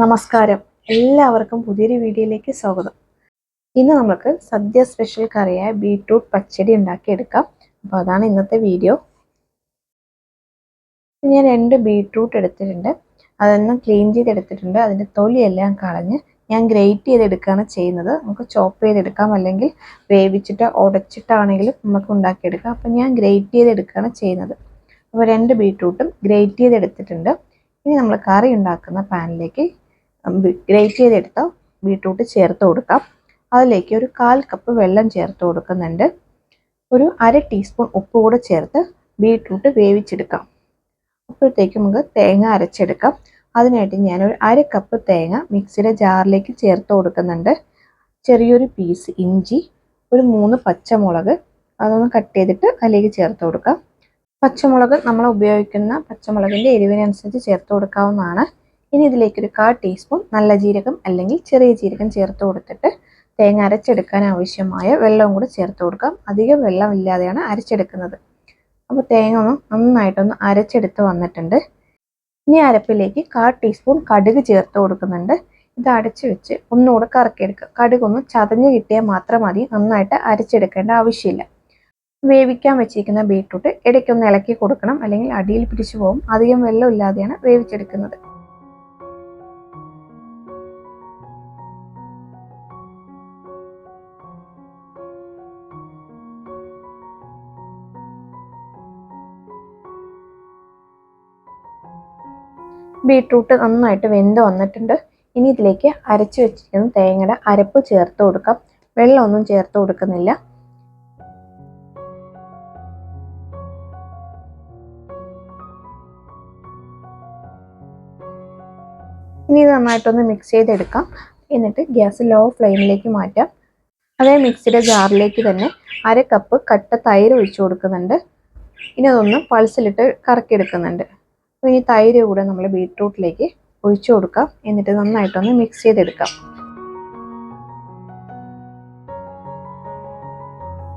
നമസ്കാരം. എല്ലാവർക്കും പുതിയൊരു വീഡിയോയിലേക്ക് സ്വാഗതം. ഇന്ന് നമുക്ക് സദ്യ സ്പെഷ്യൽ കറിയായ ബീട്രൂട്ട് പച്ചടി ഉണ്ടാക്കിയെടുക്കാം. അപ്പോൾ അതാണ് ഇന്നത്തെ വീഡിയോ ഞാൻ രണ്ട് ബീട്രൂട്ട് എടുത്തിട്ടുണ്ട്. അതൊന്നും ക്ലീൻ ചെയ്തെടുത്തിട്ടുണ്ട്. അതിന്റെ തൊലിയെല്ലാം കളഞ്ഞ് ഞാൻ ഗ്രേറ്റ് ചെയ്തെടുക്കുകയാണ് ചെയ്യുന്നത്. നമുക്ക് ചോപ്പ് ചെയ്തെടുക്കാം. അല്ലെങ്കിൽ വേവിച്ചിട്ട് ഉടച്ചിട്ടാണെങ്കിലും നമുക്ക് ഉണ്ടാക്കിയെടുക്കാം. അപ്പോൾ ഞാൻ ഗ്രേറ്റ് ചെയ്തെടുക്കുകയാണ് ചെയ്യുന്നത്. അപ്പോൾ രണ്ട് ബീട്രൂട്ടും ഗ്രേറ്റ് ചെയ്തെടുത്തിട്ടുണ്ട്. ഇനി നമ്മൾ കറി ഉണ്ടാക്കുന്ന പാനിലേക്ക് ഗ്രേറ്റ് ചെയ്തെടുത്ത ബീട്രൂട്ട് ചേർത്ത് കൊടുക്കാം. അതിലേക്ക് ഒരു കാൽ കപ്പ് വെള്ളം ചേർത്ത് കൊടുക്കുന്നുണ്ട്. ഒരു അര ടീസ്പൂൺ ഉപ്പ് കൂടെ ചേർത്ത് ബീട്രൂട്ട് വേവിച്ചെടുക്കാം. അപ്പോഴത്തേക്ക് നമുക്ക് തേങ്ങ അരച്ചെടുക്കാം. അതിനായിട്ട് ഒരു അര കപ്പ് തേങ്ങ മിക്സിയുടെ ജാറിലേക്ക് ചേർത്ത് കൊടുക്കുന്നുണ്ട്. ചെറിയൊരു പീസ് ഇഞ്ചി ഒരു മൂന്ന് പച്ചമുളക് അതൊന്ന് കട്ട് ചെയ്തിട്ട് അതിലേക്ക് ചേർത്ത് കൊടുക്കാം. പച്ചമുളക് നമ്മൾ ഉപയോഗിക്കുന്ന പച്ചമുളകിന്റെ എരിവിനനുസരിച്ച് ചേർത്ത് കൊടുക്കാവുന്നതാണ്. ഇനി ഇതിലേക്ക് ഒരു കാ ടീസ്പൂൺ നല്ല ജീരകം അല്ലെങ്കിൽ ചെറിയ ജീരകം ചേർത്ത് കൊടുത്തിട്ട് തേങ്ങ അരച്ചെടുക്കാൻ ആവശ്യമായ വെള്ളവും കൂടി ചേർത്ത് കൊടുക്കാം. അധികം വെള്ളം ഇല്ലാതെയാണ് അരച്ചെടുക്കുന്നത്. അപ്പോൾ തേങ്ങ ഒന്ന് നന്നായിട്ടൊന്ന് അരച്ചെടുത്ത് വന്നിട്ടുണ്ട്. ഇനി അരപ്പിലേക്ക് കാ ടീസ്പൂൺ കടുക് ചേർത്ത് കൊടുക്കുന്നുണ്ട്. ഇത് അടച്ചു വെച്ച് ഒന്നുകൂടെ കറക്കിയെടുക്കുക. കടുക് ഒന്ന് ചതഞ്ഞ് കിട്ടിയാൽ മാത്രം മതി. നന്നായിട്ട് അരച്ചെടുക്കേണ്ട ആവശ്യമില്ല. വേവിക്കാൻ വെച്ചിരിക്കുന്ന ബീട്രൂട്ട് ഇടയ്ക്കൊന്ന് ഇളക്കി കൊടുക്കണം. അല്ലെങ്കിൽ അടിയിൽ പിടിച്ചു പോകും. അധികം വെള്ളം ഇല്ലാതെയാണ് വേവിച്ചെടുക്കുന്നത്. ബീട്രൂട്ട് നന്നായിട്ട് വെന്ത് വന്നിട്ടുണ്ട്. ഇനി ഇതിലേക്ക് അരച്ച് വെച്ചിരിക്കുന്ന തേങ്ങയുടെ അരപ്പ് ചേർത്ത് കൊടുക്കാം. വെള്ളമൊന്നും ചേർത്ത് കൊടുക്കുന്നില്ല. ഇനി ഇത് നന്നായിട്ടൊന്ന് മിക്സ് ചെയ്തെടുക്കാം. എന്നിട്ട് ഗ്യാസ് ലോ ഫ്ലെയിമിലേക്ക് മാറ്റാം. അതേ മിക്സിയുടെ ജാറിലേക്ക് തന്നെ അര കപ്പ് കട്ട തൈര് ഒഴിച്ചു കൊടുക്കുന്നുണ്ട്. ഇനി അതൊന്ന് പൾസിലിട്ട് കറക്കിയെടുക്കുന്നുണ്ട്. അപ്പോൾ ഈ തൈര് കൂടെ നമ്മൾ ബീട്രൂട്ടിലേക്ക് ഒഴിച്ചു കൊടുക്കാം. എന്നിട്ട് നന്നായിട്ടൊന്ന് മിക്സ് ചെയ്തെടുക്കാം.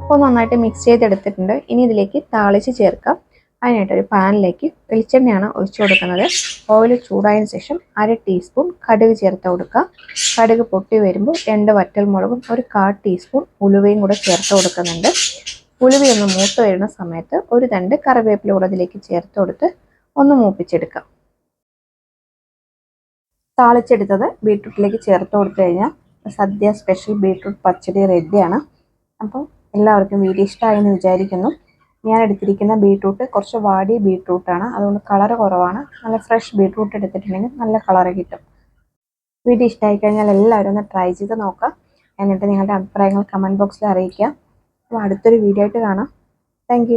അപ്പോൾ നന്നായിട്ട് മിക്സ് ചെയ്തെടുത്തിട്ടുണ്ട്. ഇനി ഇതിലേക്ക് താളിച്ച് ചേർക്കാം. അതിനായിട്ട് ഒരു പാനിലേക്ക് വെളിച്ചെണ്ണയാണ് ഒഴിച്ചു കൊടുക്കുന്നത്. ഓയിൽ ചൂടായതിനു ശേഷം അര ടീസ്പൂൺ കടുക് ചേർത്ത് കൊടുക്കുക കടുക് പൊട്ടി വരുമ്പോൾ രണ്ട് വറ്റൽമുളകും ഒരു കാ ടീസ്പൂൺ ഉലുവയും കൂടെ ചേർത്ത് കൊടുക്കുന്നുണ്ട്. ഉലുവയൊന്ന് മൂത്ത് വരുന്ന സമയത്ത് ഒരു രണ്ട് കറിവേപ്പില കൂടെ അതിലേക്ക് ചേർത്ത് കൊടുത്ത് ഒന്ന് മൂപ്പിച്ചെടുക്കാം. താളിച്ചെടുത്തത് ബീട്രൂട്ടിലേക്ക് ചേർത്ത് കൊടുത്തു കഴിഞ്ഞാൽ സദ്യ സ്പെഷ്യൽ ബീട്രൂട്ട് പച്ചടി റെഡിയാണ് അപ്പോൾ എല്ലാവർക്കും വീഡിയോ ഇഷ്ടമായെന്ന് വിചാരിക്കുന്നു. ഞാൻ എടുത്തിരിക്കുന്ന ബീട്രൂട്ട് കുറച്ച് വാടിയ ബീട്രൂട്ടാണ്. അതുകൊണ്ട് കളർ കുറവാണ്. നല്ല ഫ്രഷ് ബീട്രൂട്ട് എടുത്തിട്ടുണ്ടെങ്കിൽ നല്ല കളർ കിട്ടും. വീഡിയോ ഇഷ്ടമായി കഴിഞ്ഞാൽ എല്ലാവരും ഒന്ന് ട്രൈ ചെയ്ത് നോക്കാം എന്നിട്ട് നിങ്ങളുടെ അഭിപ്രായങ്ങൾ കമന്റ് ബോക്സിൽ അറിയിക്കുക. അപ്പോൾ അടുത്തൊരു വീഡിയോ ആയിട്ട് കാണാം. താങ്ക്